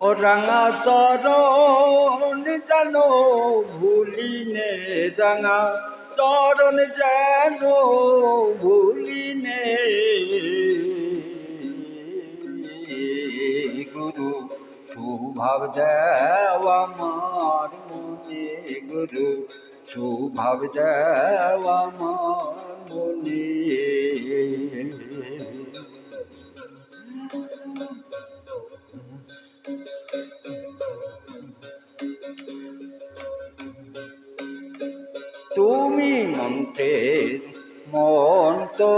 ও রাঙা চরণ যেন ভুলিনে রাঙা, চরণ যেন ভুলিনে। গুরু, সুভাব দেও আমার মনে, গুরু, সুভাব দেও আমার মনে। তুমি মন্তরি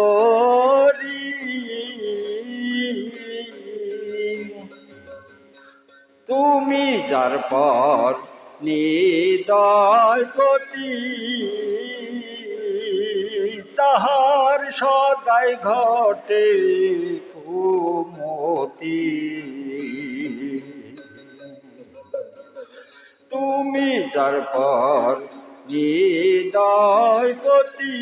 তুমি যার পর গতি তাহার সদাই ঘটে কুমতি। তুমি যার পর হৃদয় গতি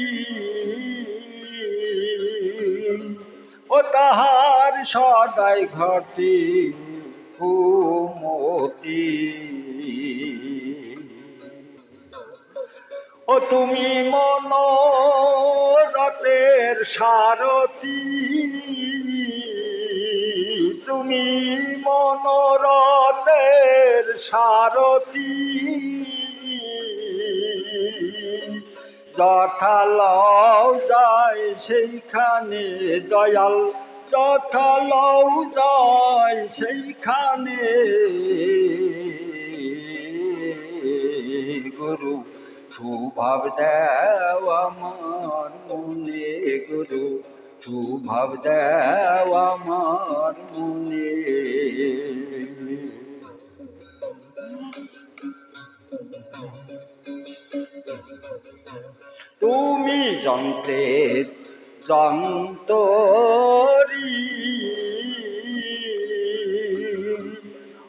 ও তাহার সদাই ঘটে কুমতি ও তুমি মনোরথের সারথী। তুমি মনোরথের সারথী। যথা লও যায় সেইখানে দয়াল। যথা লও যায় সেইখানে গুরু, সুভাব দেও আমার মনে গুরু, সুভাব দেও আমার মনে। তুমি যন্ত্রের যন্তরি।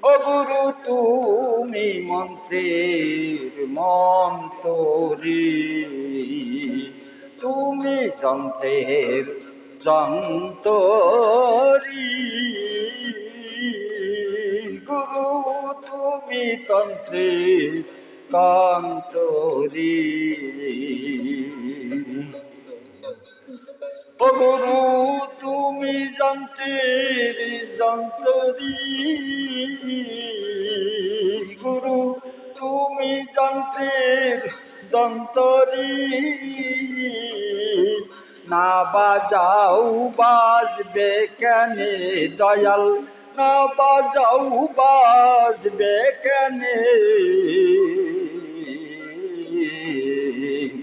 ও গুরু, তুমি মন্ত্রের মন্তরি। তুমি যন্ত্রের যন্তরি। গুরু, তুমি তন্ত্রের কান্তরি। গুরু তুমি যন্ত্রের যন্তরি গুরু, তুমি যন্ত্রের যন্তরি না বাজাও বাজবে কেনে দয়াল, না বাজাও বাজবে কেনে।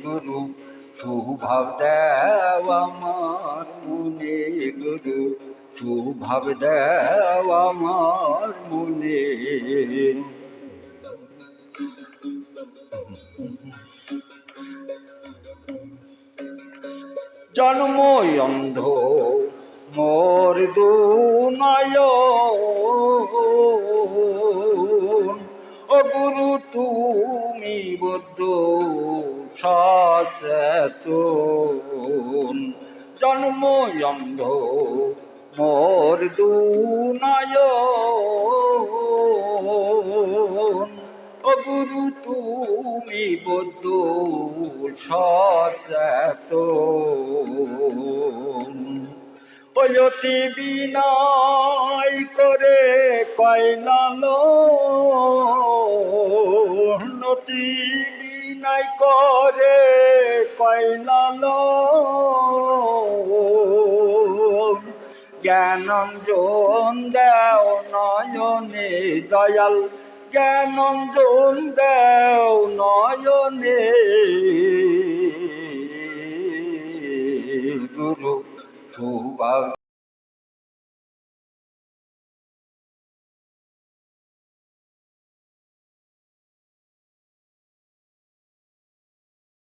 গুরু, সুভাব দেও আমার। মনে গুরু সুভাব দেও আমার মনে। জন্ম অন্ধ মোর দুনয়। ও গুরু তুমি বদ্ধ সচেত জন্ম অন্ধ মোর ও গুরু তুমি বদ্ধ অতি বিনয় করে কয়লাল নতি বিনয় করে কয়লাল জ্ঞানঞ্জন দেও নয়নে দয়াল। জ্ঞানঞ্জন দেও নয়নে গুরু সুভাগ